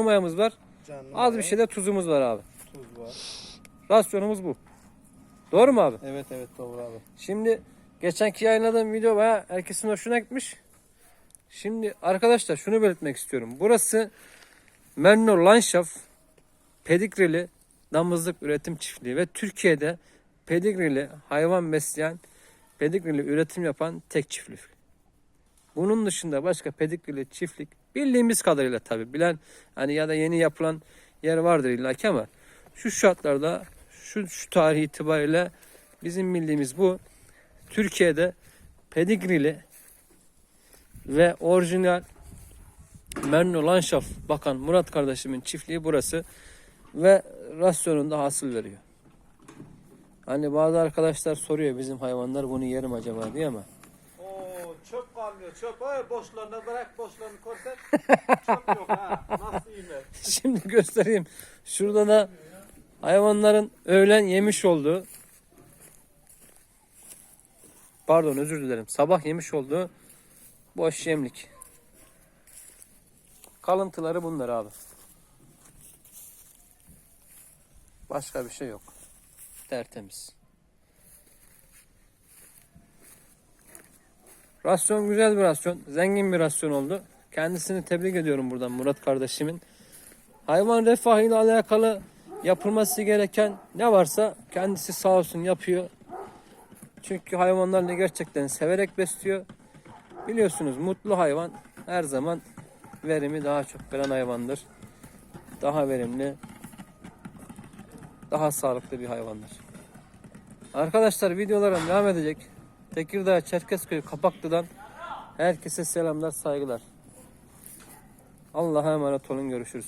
mayamız var. Canlı Az bir şey de tuzumuz var abi. tuz var. Rasyonumuz bu. Doğru mu abi? Evet evet doğru abi. Şimdi geçenki yayınladığım video baya herkesin hoşuna gitmiş. Şimdi arkadaşlar şunu belirtmek istiyorum. Burası Menno Landschaft pedigrili damızlık üretim çiftliği ve Türkiye'de pedigrili hayvan besleyen, pedigrili üretim yapan tek çiftlik. Bunun dışında başka pedigrili çiftlik bildiğimiz kadarıyla tabi bilen hani ya da yeni yapılan yer vardır illaki ama şu şartlarda şu, şu tarih itibariyle bizim bildiğimiz bu. Türkiye'de pedigrili ve orijinal Menno Landschaft bakan Murat kardeşimin çiftliği burası ve rasyonunda hasıl veriyor. Hani bazı arkadaşlar soruyor bizim hayvanlar bunu yerim acaba diye ama çöp kalmıyor çöp. Ay boşlarına bırak boşlarını korset. çöp yok ha. Nasıl mi? Şimdi göstereyim. Şurada da hayvanların öğlen yemiş olduğu pardon özür dilerim. Sabah yemiş olduğu boş yemlik. Kalıntıları bunlar abi. Başka bir şey yok. Tertemiz. Rasyon güzel bir rasyon. Zengin bir rasyon oldu. Kendisini tebrik ediyorum buradan Murat kardeşimin. Hayvan refahıyla alakalı yapılması gereken ne varsa kendisi sağ olsun yapıyor. Çünkü hayvanlarını gerçekten severek besliyor. Biliyorsunuz mutlu hayvan her zaman verimi daha çok veren hayvandır. Daha verimli, daha sağlıklı bir hayvandır. Arkadaşlar videolarım devam edecek. Tekirdağ Çerkezköy Kapaklı'dan herkese selamlar, saygılar. Allah'a emanet olun, görüşürüz.